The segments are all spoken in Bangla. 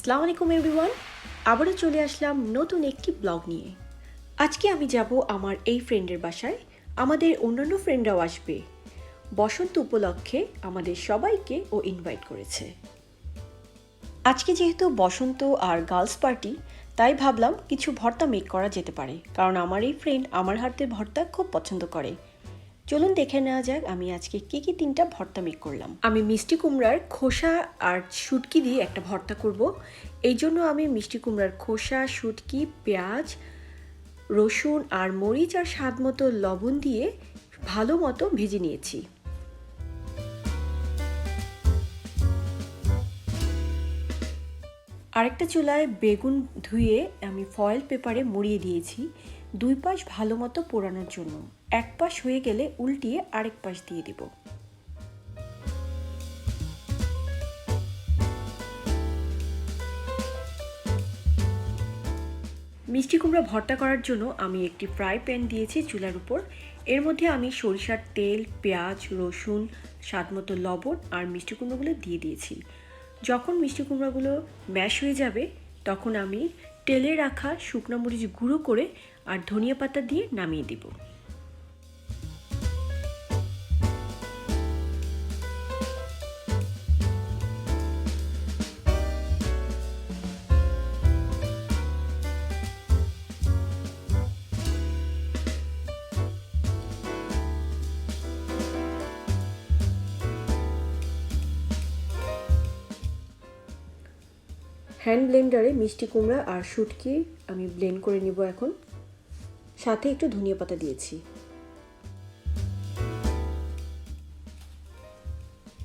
আসসালামু আলাইকুম এভরিওয়ান আবারও চলে আসলাম নতুন একটি ব্লগ নিয়ে। আজকে আমি যাব আমার এই ফ্রেন্ডের বাসায়। আমাদের অন্যান্য ফ্রেন্ডরাও আসবে। বসন্ত উপলক্ষে আমাদের সবাইকে ও ইনভাইট করেছে। আজকে যেহেতু বসন্ত আর গার্লস পার্টি তাই ভাবলাম কিছু ভর্তা মেক করা যেতে পারে। কারণ আমার এই ফ্রেন্ড আমার হাতের ভর্তা খুব পছন্দ করে। চলুন দেখে নেওয়া যাক আমি আজকে কি কি তিনটা ভর্তা মেক করলাম। আমি মিষ্টি কুমড়ার খোসা আর শুটকি দিয়ে একটা ভর্তা করব। এই জন্য আমি মিষ্টি কুমড়ার খোসা, শুটকি, পেঁয়াজ, রসুন আর মরিচ আর স্বাদ মতো লবণ দিয়ে ভালো মতো ভেজে নিয়েছি। আরেকটা চুলায় বেগুন ধুয়ে আমি ফয়েল পেপারে মুড়িয়ে দিয়েছি। দুই পাশ ভালো মতো পোড়ানোর জন্য। এক পাশ হয়ে গেলে উল্টিয়ে আরেক পাশ দিয়ে দিব। মিষ্টি কুমড়া ভর্তা করার জন্য আমি একটি ফ্রাই প্যান দিয়েছি চুলার উপর। এর মধ্যে আমি সরিষার তেল, পেঁয়াজ, রসুন স্বাদমতো লবণ আর মিষ্টি কুমড়োগুলো দিয়ে দিয়েছি। যখন মিষ্টি কুমড়াগুলো ম্যাশ হয়ে যাবে, তখন আমি তেলে রাখা শুকনো মরিচ গুঁড়ো করে আর ধনিয়া পাতা দিয়ে নামিয়ে দিব। হ্যান্ড ব্লেন্ডারে মিষ্টি কুমড়া আর শুটকি আমি ব্লেন্ড করে নিব এখন। সাথে একটু ধনিয়া পাতা দিয়েছি।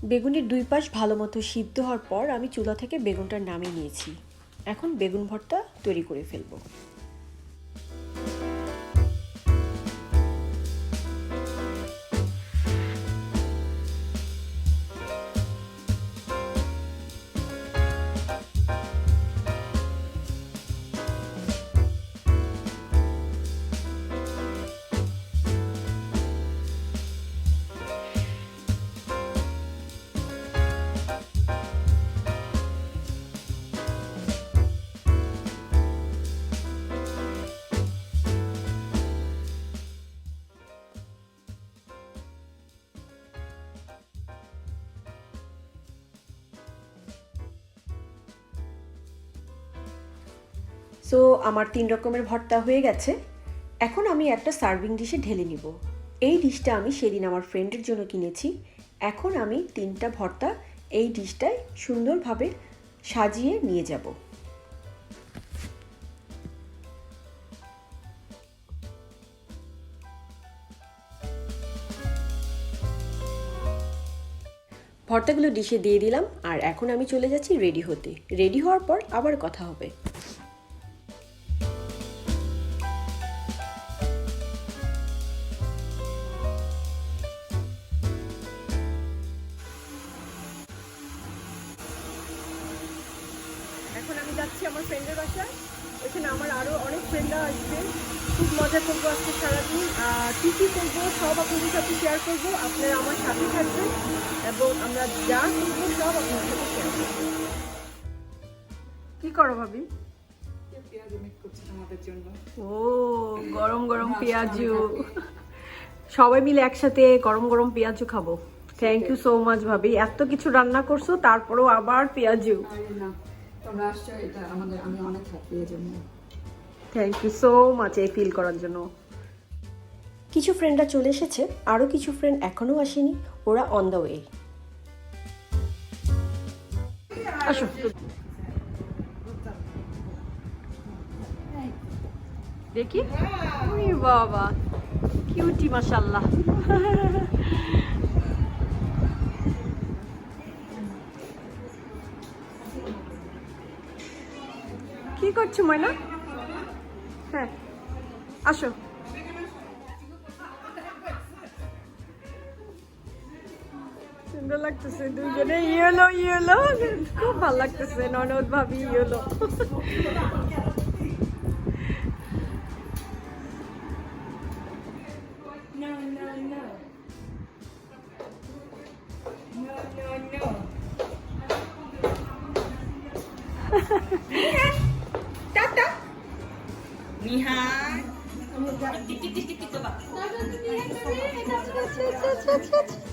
বেগুনের দুই পাশ ভালো মতো সিদ্ধ হওয়ার পর আমি চুলা থেকে বেগুনটার নামিয়ে নিয়েছি। এখন বেগুন ভর্তা তৈরি করে ফেলব। সো আমার তিন রকমের ভর্তা হয়ে গেছে। এখন আমি একটা সার্ভিং ডিশে ঢেলে নিব। এই ডিশটা আমি সেদিন আমার ফ্রেন্ডের জন্য কিনেছি। এখন আমি তিনটা ভর্তা এই ডিশটায় সুন্দরভাবে সাজিয়ে নিয়ে যাব। ভর্তাগুলো ডিশে দিয়ে দিলাম আর এখন আমি চলে যাচ্ছি রেডি হতে। রেডি হওয়ার পর আবার কথা হবে। আমার ফ্রেন্ডের বাসায় এখানে আমার আরও অনেক ফ্রেন্ডরা আসবে। খুব মজা করব আজকে সারাদিন। কী কী করব, সব আপনাদের সাথে শেয়ার করব। আপনারা আমার সাথে থাকবেন এবং আমরা যা করব, সব আপনাদের সাথে শেয়ার করব। কি করো ভাবি? ও, গরম গরম পেঁয়াজু। সবাই মিলে একসাথে গরম গরম পেঁয়াজু খাব। থ্যাংক ইউ সো মাচ ভাবি। এত কিছু রান্না করছ, তারপরেও আবার পেঁয়াজু। তোমরা আসছো এটা আমাদের আমি অনেক হ্যাপি এর জন্য। থ্যাংক ইউ সো মাচ এই ফিল করার জন্য। কিছু ফ্রেন্ডরা চলে এসেছে আরও কিছু ফ্রেন্ড এখনও আসেনি ওরা অন দ্য ওয়ে আসো। দেখি? ওরে বাবা কিউটি মাশাল্লাহ করছো ময়না হ্যাঁ আসো সুন্দর লাগতেছে দুজনে ইয়েলো ইয়েলো খুব ভালো লাগতেছে ননদ ভাবি ইয়েলো No, no, no. みはーい。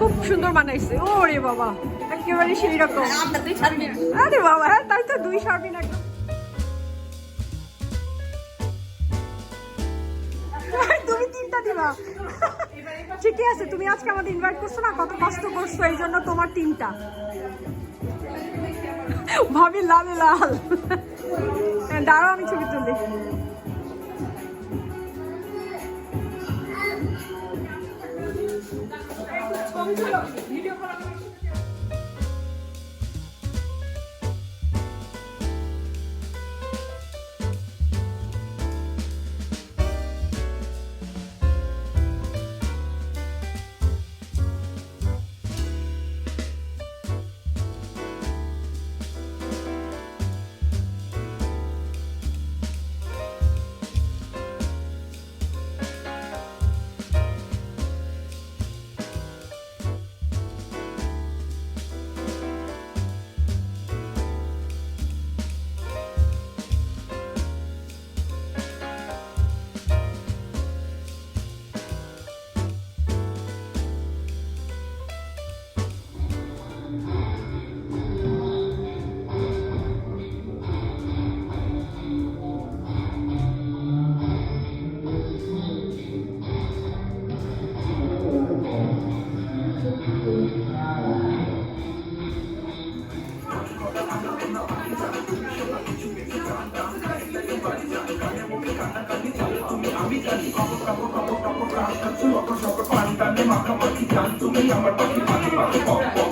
খুব সুন্দর বানাইছে। ওরে বাবা একেবারে সেই রকম। আরে বাবা হ্যাঁ তাই তো দুই সারবিন একদম তুমি তিনটা দিবা ঠিকই আছে তুমি আজকে আমাদের ইনভাইট করছ না কত কষ্ট করছ এই জন্য তোমার তিনটা। ভাবি লাল লাল। দাঁড়াও আমি ছবি তুলি। Pemirsa, 征 তাই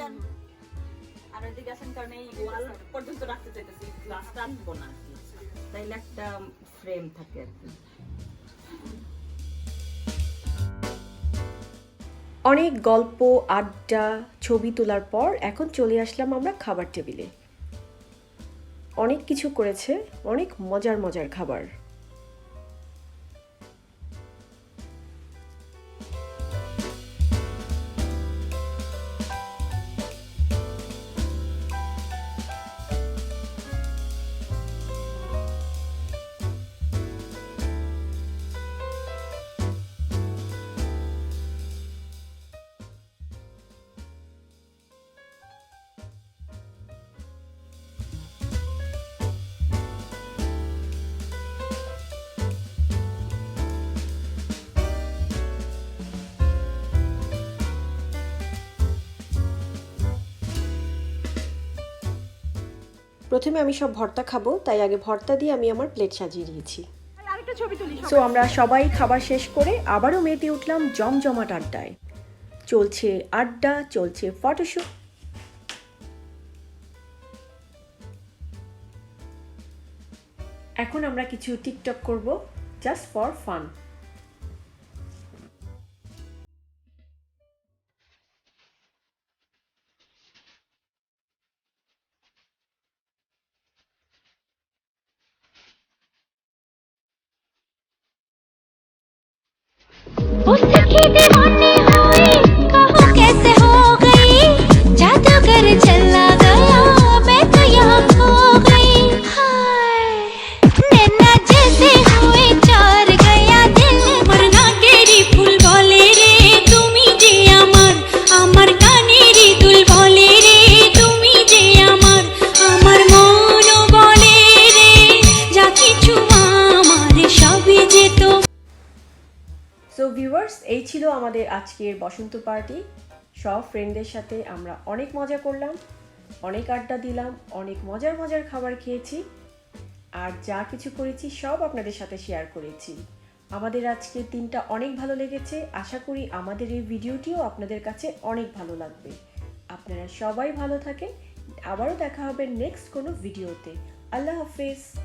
আর আসার কারণে এই ওয়াল পর্যন্ত রাখতে চাইতেছি গ্লাস রাখব না তাইলে একটা ফ্রেম থাকে আর কি। অনেক গল্প, আড্ডা, ছবি তোলার পর এখন চলে আসলাম আমরা খাবার টেবিলে। অনেক কিছু করেছে, অনেক মজার মজার খাবার। প্রথমে আমি সব ভর্তা খাব তাই আগে ভর্তা দিয়ে আমি আমার প্লেট সাজিয়ে নিয়েছি আরেকটা সো আমরা সবাই খাবার শেষ করে আবারও মেতে উঠলাম জমজমাট আড্ডায়। চলছে আড্ডা চলছে ফটোশ্যুট এখন আমরা কিছু টিকটক করব জাস্ট ফর ফান আমাদের আজকের বসন্ত পার্টি। সব ফ্রেন্ডদের সাথে আমরা অনেক মজা করলাম, অনেক আড্ডা দিলাম, অনেক মজার মজার খাবার খেয়েছি। আর যা কিছু করেছি, সব আপনাদের সাথে শেয়ার করেছি। আমাদের আজকের দিনটা অনেক ভালো লেগেছে। আশা করি আমাদের এই ভিডিওটিও আপনাদের কাছে অনেক ভালো লাগবে। আপনারা সবাই ভালো থাকেন। আবারও দেখা হবে নেক্সট কোনো ভিডিওতে। আল্লাহ হাফেজ।